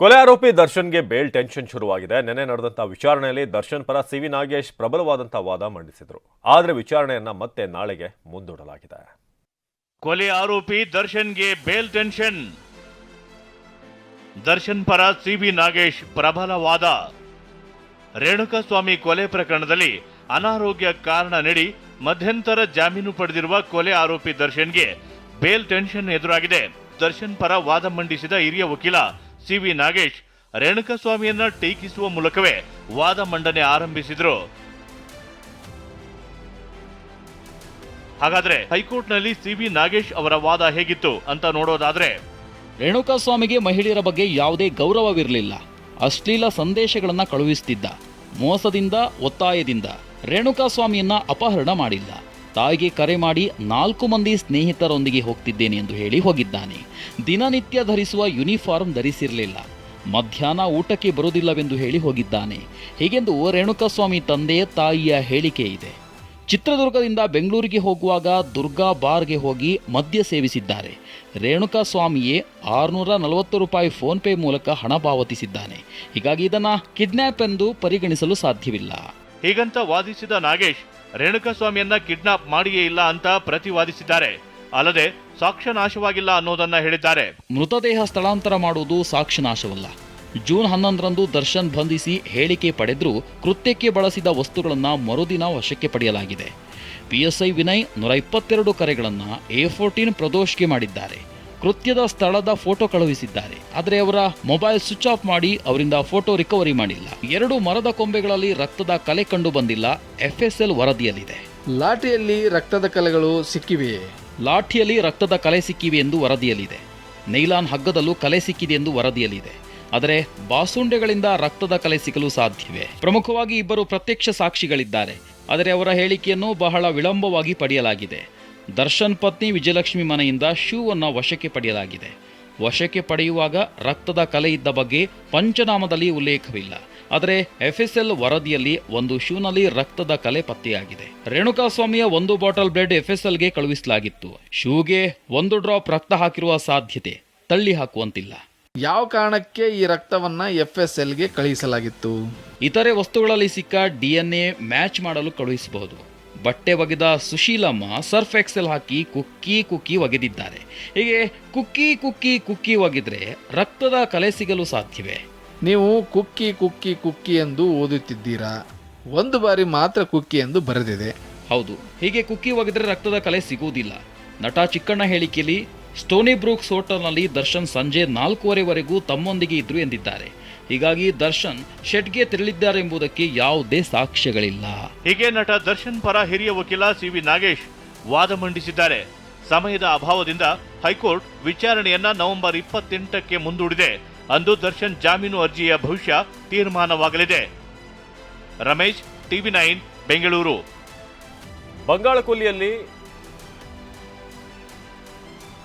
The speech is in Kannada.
ಕೊಲೆ ಆರೋಪಿ ದರ್ಶನ್ಗೆ ಬೇಲ್ ಟೆನ್ಷನ್ ಶುರುವಾಗಿದೆ. ನಿನ್ನೆ ನಡೆದಂತಹ ವಿಚಾರಣೆಯಲ್ಲಿ ದರ್ಶನ್ ಪರ ಸಿ ವಿ ನಾಗೇಶ್ ಪ್ರಬಲವಾದಂತಹ ವಾದ ಮಂಡಿಸಿದರು. ಆದರೆ ವಿಚಾರಣೆಯನ್ನ ಮತ್ತೆ ನಾಳೆಗೆ ಮುಂದೂಡಲಾಗಿದೆ. ಕೊಲೆ ಆರೋಪಿ ದರ್ಶನ್ಗೆ ಬೇಲ್ ಟೆನ್ಷನ್. ದರ್ಶನ್ ಪರ ಸಿ ವಿ ನಾಗೇಶ್ ಪ್ರಬಲ ವಾದ. ರೇಣುಕಾಸ್ವಾಮಿ ಕೊಲೆ ಪ್ರಕರಣದಲ್ಲಿ ಅನಾರೋಗ್ಯ ಕಾರಣ ನೀಡಿ ಮಧ್ಯಂತರ ಜಾಮೀನು ಪಡೆದಿರುವ ಕೊಲೆ ಆರೋಪಿ ದರ್ಶನ್ಗೆ ಬೇಲ್ ಟೆನ್ಷನ್ ಎದುರಾಗಿದೆ. ದರ್ಶನ್ ಪರ ವಾದ ಮಂಡಿಸಿದ ಹಿರಿಯ ವಕೀಲ ಸಿವಿ ನಾಗೇಶ್ ರೇಣುಕಾಸ್ವಾಮಿಯನ್ನ ಟೀಕಿಸುವ ಮೂಲಕವೇ ವಾದ ಮಂಡನೆ ಆರಂಭಿಸಿದರು. ಹಾಗಾದ್ರೆ ಹೈಕೋರ್ಟ್ನಲ್ಲಿ ಸಿವಿ ನಾಗೇಶ್ ಅವರ ವಾದ ಹೇಗಿತ್ತು ಅಂತ ನೋಡೋದಾದ್ರೆ, ರೇಣುಕಾಸ್ವಾಮಿಗೆ ಮಹಿಳೆಯರ ಬಗ್ಗೆ ಯಾವುದೇ ಗೌರವವಿರಲಿಲ್ಲ. ಅಶ್ಲೀಲ ಸಂದೇಶಗಳನ್ನು ಕಳುಹಿಸುತ್ತಿದ್ದ ಮೋಸದಿಂದ, ಒತ್ತಾಯದಿಂದ ರೇಣುಕಾಸ್ವಾಮಿಯನ್ನ ಅಪಹರಣ ಮಾಡಿಲ್ಲ ತಾಯಿಗೆ ಕರೆ ಮಾಡಿ ನಾಲ್ಕು ಮಂದಿ ಸ್ನೇಹಿತರೊಂದಿಗೆ ಹೋಗ್ತಿದ್ದೇನೆ ಎಂದು ಹೇಳಿ ಹೋಗಿದ್ದಾನೆ. ದಿನನಿತ್ಯ ಧರಿಸುವ ಯೂನಿಫಾರ್ಮ್ ಧರಿಸಿರಲಿಲ್ಲ. ಮಧ್ಯಾಹ್ನ ಊಟಕ್ಕೆ ಬರುವುದಿಲ್ಲವೆಂದು ಹೇಳಿ ಹೋಗಿದ್ದಾನೆ. ಹೀಗೆಂದು ರೇಣುಕಸ್ವಾಮಿ ತಂದೆ ತಾಯಿಯ ಹೇಳಿಕೆ ಇದೆ. ಚಿತ್ರದುರ್ಗದಿಂದ ಬೆಂಗಳೂರಿಗೆ ಹೋಗುವಾಗ ದುರ್ಗಾ ಬಾರ್ಗೆ ಹೋಗಿ ಮದ್ಯ ಸೇವಿಸಿದ್ದಾರೆ. ರೇಣುಕಾ ಸ್ವಾಮಿಯೇ ಆರುನೂರ ನಲವತ್ತು ರೂಪಾಯಿ ಫೋನ್ ಪೇ ಮೂಲಕ ಹಣ ಪಾವತಿಸಿದ್ದಾನೆ. ಹೀಗಾಗಿ ಇದನ್ನು ಕಿಡ್ನ್ಯಾಪ್ ಎಂದು ಪರಿಗಣಿಸಲು ಸಾಧ್ಯವಿಲ್ಲ. ಹೀಗಂತ ವಾದಿಸಿದ ನಾಗೇಶ್ ರೇಣುಕಾಸ್ವಾಮಿಯನ್ನ ಕಿಡ್ನಾಪ್ ಮಾಡಿಯೇ ಇಲ್ಲ ಅಂತ ಪ್ರತಿವಾದಿಸಿದ್ದಾರೆ. ಅಲ್ಲದೆ ಸಾಕ್ಷ್ಯ ನಾಶವಾಗಿಲ್ಲ ಅನ್ನೋದನ್ನ ಹೇಳಿದ್ದಾರೆ. ಮೃತದೇಹ ಸ್ಥಳಾಂತರ ಮಾಡುವುದು ಸಾಕ್ಷಿನಾಶವಲ್ಲ ಜೂನ್ ಹನ್ನೊಂದರಂದು ದರ್ಶನ್ ಬಂಧಿಸಿ ಹೇಳಿಕೆ ಪಡೆದರೂ ಕೃತ್ಯಕ್ಕೆ ಬಳಸಿದ ವಸ್ತುಗಳನ್ನು ಮರುದಿನ ವಶಕ್ಕೆ ಪಡೆಯಲಾಗಿದೆ. ಪಿಎಸ್ಐ ವಿನಯ್ ನೂರ ಇಪ್ಪತ್ತೆರಡು ಕರೆಗಳನ್ನು ಎ ಫೋರ್ಟೀನ್ ಪ್ರದೋಷ್ಗೆ ಮಾಡಿದ್ದಾರೆ. ಕೃತ್ಯದ ಸ್ಥಳದ ಫೋಟೋ ಕಳುಹಿಸಿದ್ದಾರೆ. ಆದರೆ ಅವರ ಮೊಬೈಲ್ ಸ್ವಿಚ್ ಆಫ್ ಮಾಡಿ ಅವರಿಂದ ಫೋಟೋ ರಿಕವರಿ ಮಾಡಿಲ್ಲ. ಎರಡು ಮರದ ಕೊಂಬೆಗಳಲ್ಲಿ ರಕ್ತದ ಕಲೆ ಕಂಡು ಬಂದಿಲ್ಲ. ಎಫ್ಎಸ್ಎಲ್ ವರದಿಯಲ್ಲಿದೆ. ಲಾಠಿಯಲ್ಲಿ ರಕ್ತದ ಕಲೆಗಳು ಸಿಕ್ಕಿವೆಯೇ? ಲಾಠಿಯಲ್ಲಿ ರಕ್ತದ ಕಲೆ ಸಿಕ್ಕಿವೆ ಎಂದು ವರದಿಯಲ್ಲಿದೆ. ನೈಲಾನ್ ಹಗ್ಗದಲ್ಲೂ ಕಲೆ ಸಿಕ್ಕಿದೆ ಎಂದು ವರದಿಯಲ್ಲಿದೆ. ಆದರೆ ಬಾಸುಂಡೆಗಳಿಂದ ರಕ್ತದ ಕಲೆ ಸಿಗಲು ಸಾಧ್ಯವೇ? ಪ್ರಮುಖವಾಗಿ ಇಬ್ಬರು ಪ್ರತ್ಯಕ್ಷ ಸಾಕ್ಷಿಗಳಿದ್ದಾರೆ. ಆದರೆ ಅವರ ಹೇಳಿಕೆಯನ್ನು ಬಹಳ ವಿಳಂಬವಾಗಿ ಪಡೆಯಲಾಗಿದೆ. ದರ್ಶನ್ ಪತ್ನಿ ವಿಜಯಲಕ್ಷ್ಮಿ ಮನೆಯಿಂದ ಶೂವನ್ನು ವಶಕ್ಕೆ ಪಡೆಯಲಾಗಿದೆ. ವಶಕ್ಕೆ ಪಡೆಯುವಾಗ ರಕ್ತದ ಕಲೆ ಇದ್ದ ಬಗ್ಗೆ ಪಂಚನಾಮದಲ್ಲಿ ಉಲ್ಲೇಖವಿಲ್ಲ. ಆದರೆ ಎಫ್ಎಸ್ಎಲ್ ವರದಿಯಲ್ಲಿ ಒಂದು ಶೂನಲ್ಲಿ ರಕ್ತದ ಕಲೆ ಪತ್ತೆಯಾಗಿದೆ. ರೇಣುಕಾಸ್ವಾಮಿಯ ಒಂದು ಬಾಟಲ್ ಬ್ಲಡ್ ಎಫ್ಎಸ್ಎಲ್ಗೆ ಕಳುಹಿಸಲಾಗಿತ್ತು. ಶೂಗೆ ಒಂದು ಡ್ರಾಪ್ ರಕ್ತ ಹಾಕಿರುವ ಸಾಧ್ಯತೆ ತಳ್ಳಿ ಹಾಕುವಂತಿಲ್ಲ. ಯಾವ ಕಾರಣಕ್ಕೆ ಈ ರಕ್ತವನ್ನ ಎಫ್ ಎಸ್ ಎಲ್ಗೆ ಕಳುಹಿಸಲಾಗಿತ್ತು? ಇತರೆ ವಸ್ತುಗಳಲ್ಲಿ ಸಿಕ್ಕ ಡಿಎನ್ಎ ಮ್ಯಾಚ್ ಮಾಡಲು ಕಳುಹಿಸಬಹುದು. ಬಟ್ಟೆ ಒಗೆದ ಸುಶೀಲಮ್ಮ ಸರ್ಫ್ ಎಕ್ಸೆಲ್ ಹಾಕಿ ಕುಕ್ಕಿ ಕುಕ್ಕಿ ಒಗೆದಿದ್ದಾರೆ. ಹೀಗೆ ಕುಕ್ಕಿ ಕುಕ್ಕಿ ಕುಕ್ಕಿ ಒಗೆದ್ರೆ ರಕ್ತದ ಕಲೆ ಸಿಗಲು ಸಾಧ್ಯವೇ? ನೀವು ಕುಕ್ಕಿ ಕುಕ್ಕಿ ಕುಕ್ಕಿ ಎಂದು ಓದುತ್ತಿದ್ದೀರಾ? ಒಂದು ಬಾರಿ ಮಾತ್ರ ಕುಕ್ಕಿ ಎಂದು ಬರೆದಿದೆ. ಹೌದು ಹೀಗೆ ಕುಕ್ಕಿ ಒಗೆದ್ರೆ ರಕ್ತದ ಕಲೆ ಸಿಗುವುದಿಲ್ಲ. ನಟ ಚಿಕ್ಕಣ್ಣ ಹೇಳಿಕೆಯಲ್ಲಿ ಸ್ಟೋನಿ ಬ್ರೂಕ್ಸ್ ಹೋಟೆಲ್ನಲ್ಲಿ ದರ್ಶನ್ ಸಂಜೆ ನಾಲ್ಕೂವರೆವರೆಗೂ ತಮ್ಮೊಂದಿಗೆ ಇದ್ರು ಎಂದಿದ್ದಾರೆ. ಹೀಗಾಗಿ ದರ್ಶನ್ ಶೆಡ್ಗೆ ತೆರಳಿದ್ದಾರೆಂಬುದಕ್ಕೆ ಯಾವುದೇ ಸಾಕ್ಷ್ಯಗಳಿಲ್ಲ. ಹೀಗೆ ನಟ ದರ್ಶನ್ ಪರ ಹಿರಿಯ ವಕೀಲ ಸಿ ವಿ ನಾಗೇಶ್ ವಾದ ಮಂಡಿಸಿದ್ದಾರೆ. ಸಮಯದ ಅಭಾವದಿಂದ ಹೈಕೋರ್ಟ್ ವಿಚಾರಣೆಯನ್ನ ನವೆಂಬರ್ ಇಪ್ಪತ್ತೆಂಟಕ್ಕೆ ಮುಂದೂಡಿದೆ. ಅಂದು ದರ್ಶನ್ ಜಾಮೀನು ಅರ್ಜಿಯ ಭವಿಷ್ಯ ತೀರ್ಮಾನವಾಗಲಿದೆ. Ramesh TV nine Bengaluru. ಬಂಗಾಳಕೊಲ್ಲಿಯಲ್ಲಿ